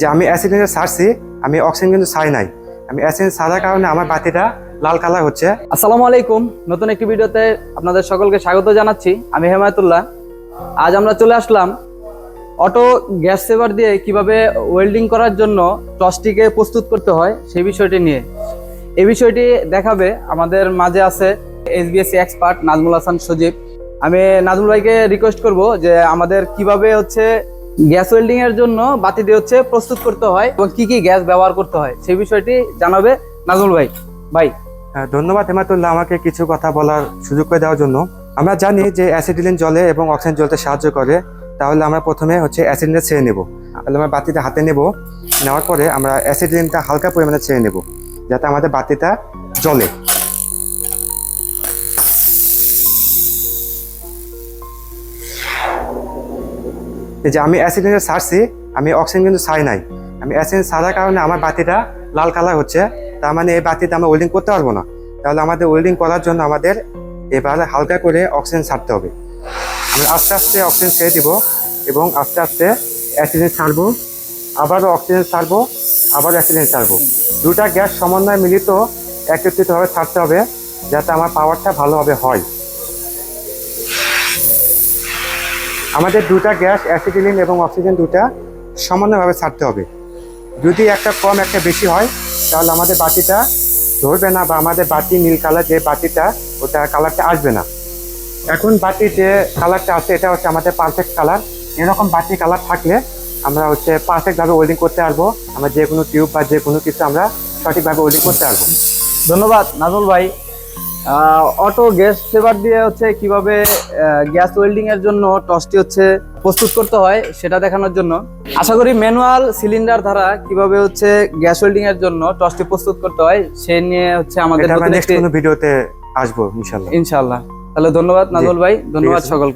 যে আমি অ্যাসিডেন্টে সারছি, আমি অক্সিজেন কিন্তু ছাড়ি নাই। আমি অ্যাসিডেন্ট ছাড়ার কারণে আমার বাতিটা লাল কালার হচ্ছে। আসসালামু আলাইকুম। নতুন একটি ভিডিওতে আপনাদের সকলকে স্বাগত জানাচ্ছি। আমি হেমায়তুল্লাহ। আজ আমরা চলে আসলাম অটো গ্যাস সেভার দিয়ে কীভাবে ওয়েল্ডিং করার জন্য টসটিকে প্রস্তুত করতে হয় সেই বিষয়টি নিয়ে। এই বিষয়টি দেখাবে আমাদের মাঝে আছে এসবিএসসি এক্সপার্ট নাজমুল হাসান সজীব। আমি নাজমুল ভাইকে রিকোয়েস্ট করব যে আমাদের কীভাবে হচ্ছে গ্যাস ওয়েল্ডিং এর জন্য বাতিটি হচ্ছে প্রস্তুত করতে হয় এবং কি কি গ্যাস ব্যবহার করতে হয় সেই বিষয়টি জানাবে নাজমুল ভাই। ভাই। আহ, ধন্যবাদ হেমাতুল্লাহ আমাকে কিছু কথা বলার সুযোগ করে দেওয়ার জন্য। আমরা জানি যে অ্যাসিডিলিন জলে এবং অক্সিজেন জ্বলতে সাহায্য করে তাহলে আমরা প্রথমে হচ্ছে অ্যাসিডিনটা ছেড়ে নেব। তাহলে আমরা বাতিটা হাতে নেব নেওয়ার পরে আমরা অ্যাসিডিলিনটা হালকা পরিমাণে ছেড়ে নেব যাতে আমাদের বাতিটা জ্বলে। যে আমি অ্যাসিডেন্টে সারছি, আমি অক্সিজেন কিন্তু ছাড়ি নাই। আমি অ্যাসিডেন্ট সারার কারণে আমার বাতিটা লাল কালার হচ্ছে, তার মানে এই বাতিতে আমরা ওয়েল্ডিং করতে পারব না। তাহলে আমাদের ওয়েল্ডিং করার জন্য আমাদের এবার হালকা করে অক্সিজেন ছাড়তে হবে। আমরা আস্তে আস্তে অক্সিজেন ছেড়ে দিব এবং আস্তে আস্তে অ্যাসিডেন্ট ছাড়বো আবারও অক্সিজেন ছাড়বো আবার অ্যাসিডেন্ট ছাড়বো দুটা গ্যাস সমন্বয় মিলিত একত্রিতভাবে ছাড়তে হবে, যাতে আমার পাওয়ারটা ভালোভাবে হয়। আমাদের দুটা গ্যাস অ্যাসিডিলিন এবং অক্সিজেন দুটা সমানভাবে ছাড়তে হবে। যদি একটা কম, একটা বেশি হয়, তাহলে আমাদের বাতিটা ধরবে না বা আমাদের বাতি নীল কালার যে বাতিটা ওটা কালারটা আসবে না। এখন বাতির যে কালারটা আছে, এটা হচ্ছে আমাদের পারফেক্ট কালার। এরকম বাতি কালার থাকলে আমরা হচ্ছে পারফেক্টভাবে ওয়েল্ডিং করতে পারব। আমরা যে কোনো টিউব বা যে কোনো কিছু আমরা সঠিকভাবে ওয়েল্ডিং করতে পারব। ধন্যবাদ, নাজমুল ভাই। অটো গ্যাস সেভার দিয়ে হচ্ছে কীভাবে গ্যাস ওয়েল্ডিং এর জন্য টসটি হচ্ছে প্রস্তুত করতে হয় সেটা দেখানোর জন্য। আশা করি ম্যানুয়াল সিলিন্ডার দ্বারা কীভাবে হচ্ছে গ্যাস ওয়েল্ডিং এর জন্য টসটি প্রস্তুত করতে হয় সে নিয়ে হচ্ছে আমাদের ভিডিওতে আসব ইনশাল্লাহ ইনশাল্লাহ তাহলে ধন্যবাদ নাজল ভাই ধন্যবাদ সকল সকলকে।